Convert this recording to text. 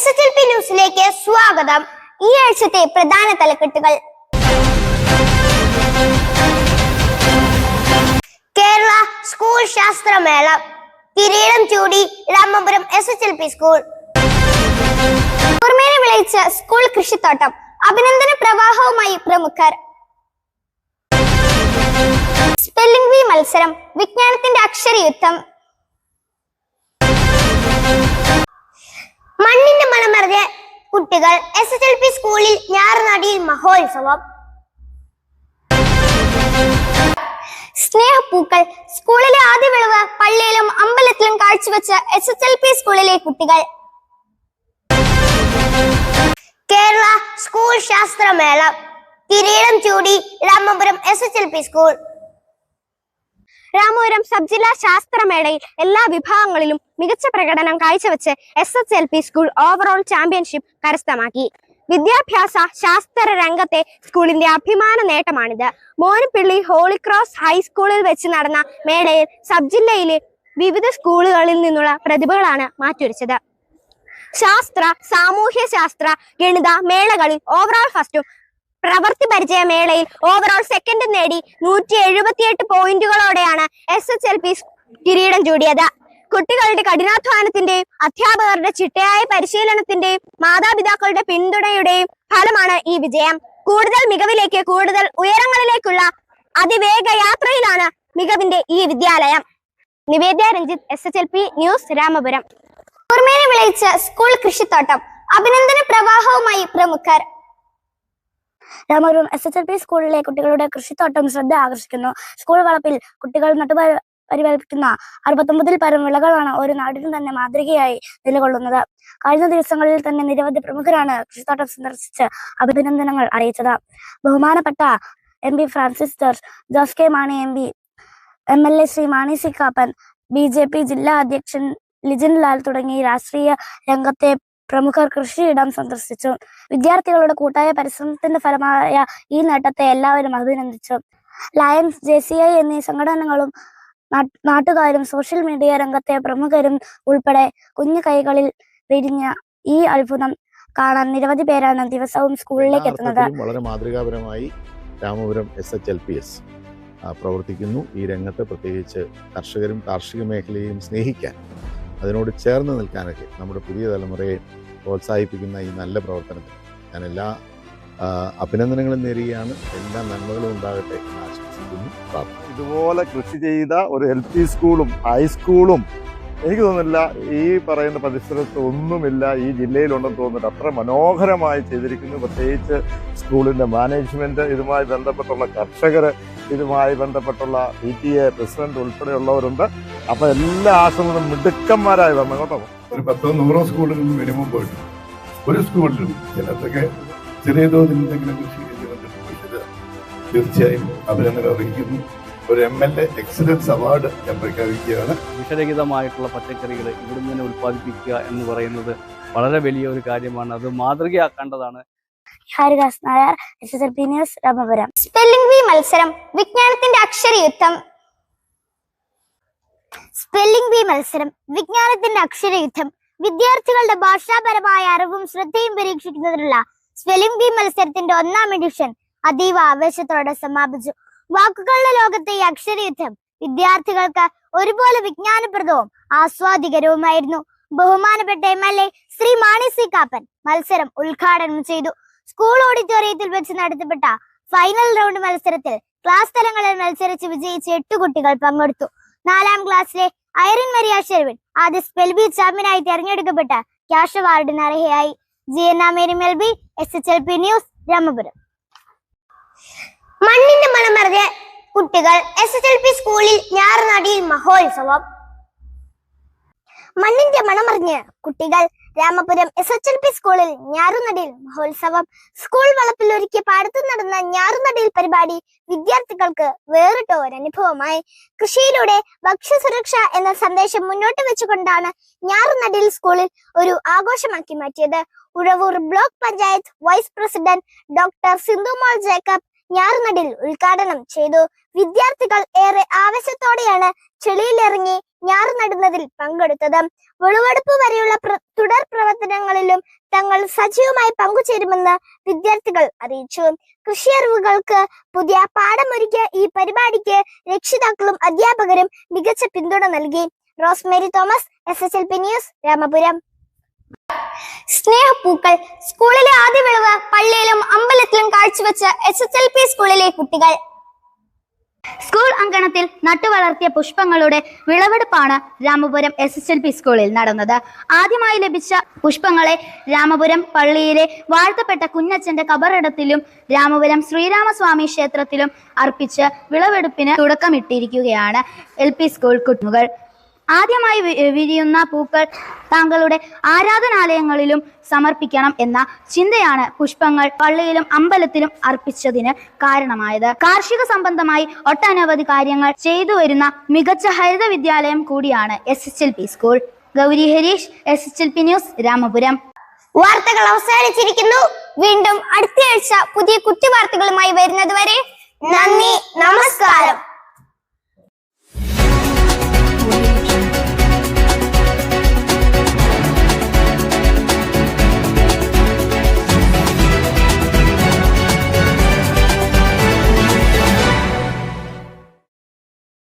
S H L P ന്യൂസിലേക്ക് സ്വാഗതം. ഈ ആഴ്ചത്തെ പ്രധാന തലക്കെട്ടുകൾ. കേരള സ്കൂൾ ശാസ്ത്രമേള. കിരീടം ചൂടി Ramapuram S S L P school. ഓർമ്മേനെ വിളയിച്ച സ്കൂൾ കൃഷിത്തോട്ടം. അഭിനന്ദന പ്രവാഹവുമായി പ്രമുഖർ. സ്പെല്ലിംഗ് ബി മത്സരം. വിജ്ഞാനത്തിന്റെ അക്ഷരയുദ്ധം. മണ്ണിന്റെ മണമറിഞ്ഞ് കുട്ടികൾ എസ് എസ് എൽ പി സ്കൂളിൽ ഞാറുനാടിയിൽ മഹോത്സവം. സ്നേഹപ്പൂക്കൾ സ്കൂളിലെ ആദ്യ വിളവ് പള്ളിയിലും അമ്പലത്തിലും കാഴ്ചവെച്ച എസ് എസ് എൽ പി സ്കൂളിലെ കുട്ടികൾ. കേരള സ്കൂൾ ശാസ്ത്രമേള കിരീടം ചൂടി Ramapuram S S L P school Ramapuram sub ജില്ലാ ശാസ്ത്രമേളയിൽ എല്ലാ വിഭാഗങ്ങളിലും മികച്ച പ്രകടനം കാഴ്ചവെച്ച് S S L P school overall championship കരസ്ഥമാക്കി. വിദ്യാഭ്യാസ ശാസ്ത്ര രംഗത്തെ സ്കൂളിന്റെ അഭിമാന നേട്ടമാണിത്. മോനപ്പിള്ളി ഹോളിക്രോസ് ഹൈസ്കൂളിൽ വെച്ച് നടന്ന മേളയിൽ സബ് ജില്ലയിലെ വിവിധ സ്കൂളുകളിൽ നിന്നുള്ള പ്രതിഭകളാണ് മാറ്റുരച്ചത്. ശാസ്ത്ര സാമൂഹ്യ ശാസ്ത്ര ഗണിത മേളകളിൽ ഓവറോൾ ഫസ്റ്റും പ്രവൃത്തി പരിചയ മേളയിൽ ഓവറോൾ സെക്കൻഡ് നേടി നൂറ്റി എഴുപത്തിയെട്ട് പോയിന്റുകളോടെയാണ് എസ് എച്ച് എൽ പി കിരീടം ചൂടിയത്. കുട്ടികളുടെ കഠിനാധ്വാനത്തിന്റെയും അധ്യാപകരുടെ ചിട്ടയായ പരിശീലനത്തിന്റെയും മാതാപിതാക്കളുടെ പിന്തുണയുടെയും ഫലമാണ് ഈ വിജയം. കൂടുതൽ മികവിലേക്ക് കൂടുതൽ ഉയരങ്ങളിലേക്കുള്ള അതിവേഗ യാത്രയിലാണ് മികവിന്റെ ഈ വിദ്യാലയം. Nivedya Ranjith S H L P news Ramapuram. കുർമേനെ വിളയിച്ച സ്കൂൾ കൃഷിത്തോട്ടം അഭിനന്ദന പ്രവാഹവുമായി പ്രമുഖർ. Ramapuram S H L P സ്കൂളിലെ കുട്ടികളുടെ കൃഷിത്തോട്ടം ശ്രദ്ധ ആകർഷിക്കുന്നു. സ്കൂൾ വളപ്പിൽ കുട്ടികൾ നട്ടുപ പരിപാലിക്കുന്ന അറുപത്തൊമ്പതിൽ പരം വിളകളാണ് ഒരു നാടിനും തന്നെ മാതൃകയായി നിലകൊള്ളുന്നത്. കഴിഞ്ഞ ദിവസങ്ങളിൽ തന്നെ നിരവധി പ്രമുഖരാണ് കൃഷിത്തോട്ടം സന്ദർശിച്ച് അഭിനന്ദനങ്ങൾ അറിയിച്ചത്. ബഹുമാനപ്പെട്ട M P Francis George Jose K Mani M P M L A Shri Mani C Kappan B J P ജില്ലാ അധ്യക്ഷൻ ലിജിൻ ലാൽ തുടങ്ങി രാഷ്ട്രീയ രംഗത്തെ പ്രമുഖർ കൃഷിയിടം സന്ദർശിച്ചു. വിദ്യാർത്ഥികളുടെ കൂട്ടായ പരിശ്രമത്തിന്റെ ഫലമായ ഈ നേട്ടത്തെ എല്ലാവരും അഭിനന്ദിച്ചു. ലയൻസ് ജെ സി ഐ എന്നീ സംഘടനകളും നാട്ട് നാട്ടുകാരും സോഷ്യൽ മീഡിയ രംഗത്തെ പ്രമുഖരും ഉൾപ്പെടെ കുഞ്ഞു കൈകളിൽ വിരിഞ്ഞ ഈ അത്ഭുതം കാണാൻ നിരവധി പേരാണ് ദിവസവും സ്കൂളിലേക്ക് എത്തുന്നത്. വളരെ മാതൃകാപരമായി Ramapuram S H L P S പ്രവർത്തിക്കുന്നു. ഈ രംഗത്ത് പ്രത്യേകിച്ച് കർഷകരും കാർഷിക മേഖലയെയും സ്നേഹിക്കാൻ. അതിനോട് ചേർന്ന് നിൽക്കാനൊക്കെ നമ്മുടെ പുതിയ തലമുറയെ പ്രോത്സാഹിപ്പിക്കുന്ന ഈ നല്ല പ്രവർത്തനത്തിൽ ഞാൻ എല്ലാ അഭിനന്ദനങ്ങളും നേരുകയാണ്. എല്ലാ നന്മകളും ഉണ്ടാകട്ടെ എന്ന് ആശംസിക്കുന്നു. ഇതുപോലെ കൃഷി ചെയ്ത ഒരു എൽ പി സ്കൂളും ഹൈസ്കൂളും എനിക്ക് തോന്നുന്നില്ല ഈ പറയുന്ന പരിസരത്ത് ഒന്നുമില്ല ഈ ജില്ലയിലുണ്ടെന്ന് തോന്നുന്നില്ല. അത്ര മനോഹരമായി ചെയ്തിരിക്കുന്നു. പ്രത്യേകിച്ച് സ്കൂളിന്റെ മാനേജ്മെന്റ് ഇതുമായി ബന്ധപ്പെട്ടുള്ള കർഷകർ ഇതുമായി ബന്ധപ്പെട്ടുള്ള പി ടി എ പ്രസിഡന്റ് ഉൾപ്പെടെയുള്ളവരുണ്ട്. അപ്പൊ എല്ലാ ആശ്രമങ്ങളും മിടുക്കന്മാരായി വന്നു കേട്ടോ. ഒരു പത്തോ നൂറോ സ്കൂളുകളിൽ മിനിമം പോയിട്ട് ഒരു സ്കൂളിലും ചിലതൊക്കെ ചെറിയ തോതിൽ എന്തെങ്കിലും കൃഷി തീർച്ചയായും അഭിനന്ദനം അറിയിക്കുന്നു. ഒരു M L A excellence award ഞാൻ പ്രഖ്യാപിക്കുകയാണ് വിഷരഹിതമായിട്ടുള്ള പച്ചക്കറികൾ ഇവിടുന്ന് തന്നെ ഉൽപ്പാദിപ്പിക്കുക എന്ന് പറയുന്നത് വളരെ വലിയ ഒരു കാര്യമാണ്. അത് മാതൃകയാക്കേണ്ടതാണ്. Haridas Nair S S L P news Ramapuram. Spelling bee മത്സരം വിജ്ഞാനത്തിന്റെ അക്ഷരയുദ്ധം. സ്പെല്ലിംഗ് ബി മത്സരം വിജ്ഞാനത്തിന്റെ അക്ഷരയുദ്ധം. വിദ്യാർത്ഥികളുടെ ഭാഷാപരമായ അറിവും ശ്രദ്ധയും പരീക്ഷിക്കുന്നതിനുള്ള സ്പെല്ലിംഗ് ബി മത്സരത്തിന്റെ ഒന്നാം എഡിഷൻ അതീവ ആവേശത്തോടെ സമാപിച്ചു. വാക്കുകളുടെ ലോകത്തെ ഈ അക്ഷരയുദ്ധം വിദ്യാർത്ഥികൾക്ക് ഒരുപോലെ വിജ്ഞാനപ്രദവും ആസ്വാദികരവുമായിരുന്നു. ബഹുമാനപ്പെട്ട M L A Shri Mani C Kappan മത്സരം ഉദ്ഘാടനം ചെയ്തു. സ്കൂൾ ഓഡിറ്റോറിയത്തിൽ വെച്ച് നടത്തപ്പെട്ട ഫൈനൽ റൗണ്ട് മത്സരത്തിൽ ക്ലാസ് തലങ്ങളിൽ മത്സരിച്ച് വിജയിച്ച എട്ട് കുട്ടികൾ പങ്കെടുത്തു. നാലാം ക്ലാസ്സിലെ ഐറിൻ മരിയ ഷെർവിൻ ആദ്യ സ്പെൽബി ചാമ്പ്യനായി തെരഞ്ഞെടുക്കപ്പെട്ട ക്യാഷ് അവാർഡിന് അർഹയായി. G N Mary Melby S H L P news Ramapuram മണ്ണിന്റെ മണമറിഞ്ഞ് കുട്ടികൾ എസ് എച്ച് എൽ പി സ്കൂളിൽ ഞാറുനാടിയിൽ മഹോത്സവം മണ്ണിന്റെ മണമറിഞ്ഞ് കുട്ടികൾ Ramapuram S H L P സ്കൂളിൽ ഞാറുനടിയിൽ മഹോത്സവം. സ്കൂൾ വളപ്പിൽ ഒരുക്കിയ പാടത്ത് നടന്ന ഞാറുനടിയിൽ പരിപാടി വിദ്യാർത്ഥികൾക്ക് വേറിട്ട ഒരനുഭവമായി. കൃഷിയിലൂടെ ഭക്ഷ്യസുരക്ഷ എന്ന സന്ദേശം മുന്നോട്ട് വെച്ചുകൊണ്ടാണ് ഞാറുനടിയിൽ സ്കൂളിൽ ഒരു ആഘോഷമാക്കി മാറ്റിയത്. Uzhavoor block panchayat vice president doctor Sindhumol Jacob ഞാറുനടിൽ ഉദ്ഘാടനം ചെയ്തു. വിദ്യാർത്ഥികൾ ഏറെ ആവേശത്തോടെയാണ് ചെളിയിലിറങ്ങി ഞാറ് നടുന്നതിൽ പങ്കെടുത്തത്. വിളവെടുപ്പ് വരെയുള്ള തുടർ പ്രവർത്തനങ്ങളിലും തങ്ങൾ സജീവമായി പങ്കുചേരുമെന്ന് വിദ്യാർത്ഥികൾ അറിയിച്ചു. കൃഷി അറിവുകൾക്ക് പുതിയ പാഠമൊരുക്കിയ ഈ പരിപാടിക്ക് രക്ഷിതാക്കളും അധ്യാപകരും മികച്ച പിന്തുണ നൽകി. Rosemary Thomas S S L P news Ramapuram. സ്നേഹപ്പൂക്കൾ സ്കൂളിലെ ആദ്യ വിളവ് പള്ളിയിലും അമ്പലത്തിലും കാഴ്ചവെച്ച എസ് എസ് എൽ പി സ്കൂളിലെ കുട്ടികൾ. സ്കൂൾ അങ്കണത്തിൽ നട്ടുവളർത്തിയ പുഷ്പങ്ങളുടെ വിളവെടുപ്പാണ് Ramapuram S S L P സ്കൂളിൽ നടന്നത്. ആദ്യമായി ലഭിച്ച പുഷ്പങ്ങളെ രാമപുരം പള്ളിയിലെ വാഴ്ത്തപ്പെട്ട കുഞ്ഞച്ചന്റെ കബറിടത്തിലും രാമപുരം ശ്രീരാമസ്വാമി ക്ഷേത്രത്തിലും അർപ്പിച്ച് വിളവെടുപ്പിന് തുടക്കമിട്ടിരിക്കുകയാണ് എൽ പി സ്കൂൾ കുട്ടികൾ. ആദ്യമായി വിരിയുന്ന പൂക്കൾ താങ്കളുടെ ആരാധനാലയങ്ങളിലും സമർപ്പിക്കണം എന്ന ചിന്തയാണ് പുഷ്പങ്ങൾ പള്ളിയിലും അമ്പലത്തിലും അർപ്പിച്ചതിന് കാരണമായത്. കാർഷിക സംബന്ധമായി ഒട്ടനവധി കാര്യങ്ങൾ ചെയ്തു വരുന്ന മികച്ച ഹരിത വിദ്യാലയം കൂടിയാണ് S H L P school Gauri Harish S H L P news Ramapuram. വാർത്തകൾ അവസാനിച്ചിരിക്കുന്നു. വീണ്ടും അടുത്തയാഴ്ച പുതിയ കുട്ടി വാർത്തകളുമായി വരുന്നതുവരെ നന്ദി നമസ്കാരം.